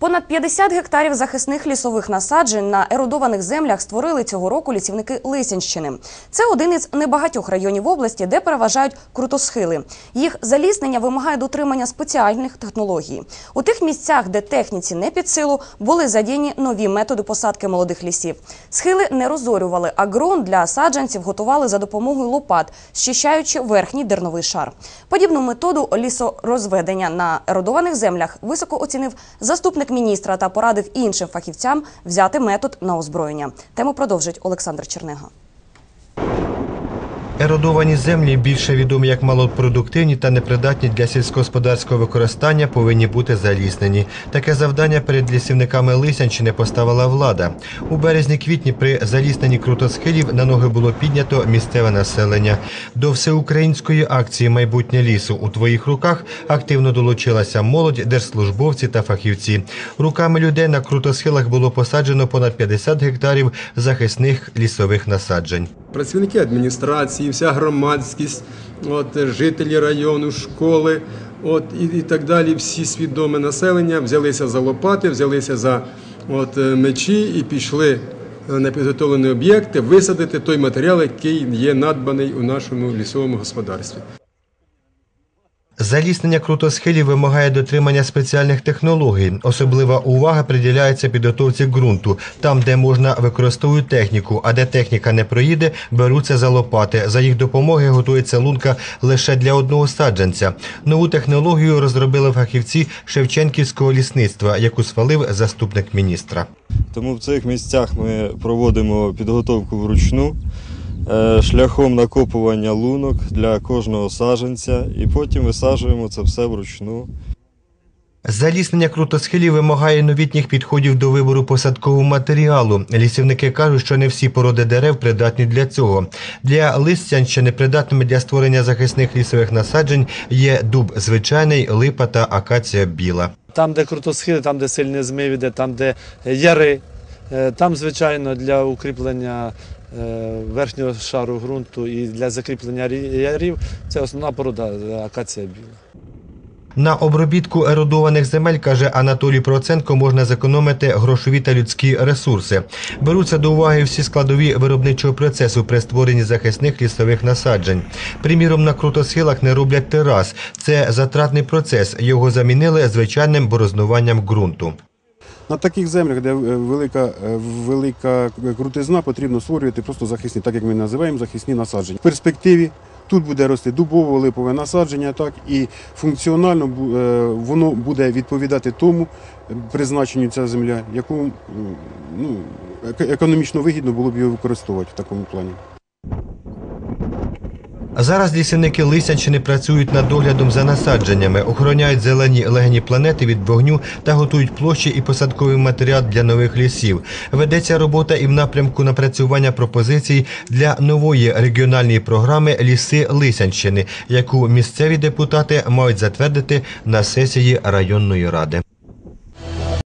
Понад 50 гектарів захисних лісових насаджень на еродованих землях створили цього року лісівники Лисянщини. Це один із небагатьох районів області, де переважають крутосхили. Їх заліснення вимагає дотримання спеціальних технологій. У тих місцях, де техніці не під силу, були задіяні нові методи посадки молодих лісів. Схили не розорювали, а ґрунт для саджанців готували за допомогою лопат, щищаючи верхній дерновий шар. Подібну методу лісорозведення на еродованих землях високо оцінив заступник міністра та порадив іншим фахівцям взяти метод на озброєння. Тему продовжить Олександр Чернега. Еродовані землі, більше відомі як малопродуктивні та непридатні для сільськогосподарського використання, повинні бути заліснені. Таке завдання перед лісівниками Лисянщини поставила влада. У березні-квітні при залісненні крутосхилів на ноги було піднято місцеве населення. До всеукраїнської акції Майбутнє лісу у твоїх руках активно долучилася молодь, держслужбовці та фахівці. Руками людей на крутосхилах було посаджено понад 50 гектарів захисних лісових насаджень. Працівники адміністрації, вся громадськість, от, жителі району, школи, от, і, і так далі, всі свідоме населення взялися за лопати, взялися за от, е, мечі і пішли е, на підготовлені об'єкти висадити той матеріал, який є надбаний у нашому лісовому господарстві. Заліснення крутосхилів вимагає дотримання спеціальних технологій. Особлива увага приділяється підготовці ґрунту. Там, де можна, використовують техніку, а де техніка не проїде, беруться за лопати. За їх допомоги готується лунка лише для одного саджанця. Нову технологію розробили фахівці Шевченківського лісництва, яку схвалив заступник міністра. Тому в цих місцях ми проводимо підготовку вручну шляхом накопування лунок для кожного саджанця і потім висаджуємо це все вручну. Заліснення крутосхилів вимагає новітніх підходів до вибору посадкового матеріалу. Лісівники кажуть, що не всі породи дерев придатні для цього. Для Листянщини придатними для створення захисних лісових насаджень є дуб звичайний, липа та акація біла. Там, де крутосхили, там, де сильний змив іде, там, де яри. Е, Там, звичайно, для укріплення е, верхнього шару ґрунту і для закріплення рі- ярів це основна порода е, акація біла. На обробітку еродованих земель, каже Анатолій Проценко, можна зекономити грошові та людські ресурси. Беруться до уваги всі складові виробничого процесу при створенні захисних лісових насаджень. Приміром, на крутосхилах не роблять терас. Це затратний процес. Його замінили звичайним борознуванням ґрунту. На таких землях, де е, велика, е, велика крутизна, потрібно створювати просто захисні, так як ми називаємо захисні насадження. В перспективі тут буде рости дубово-липове насадження, так і функціонально е, воно буде відповідати тому призначенню ця земля, яку ну, еко- економічно вигідно було б його використовувати в такому плані. Зараз лісівники Лисянщини працюють над доглядом за насадженнями, охороняють зелені легені планети від вогню та готують площі і посадковий матеріал для нових лісів. Ведеться робота і в напрямку напрацювання пропозицій для нової регіональної програми Ліси Лисянщини, яку місцеві депутати мають затвердити на сесії районної ради.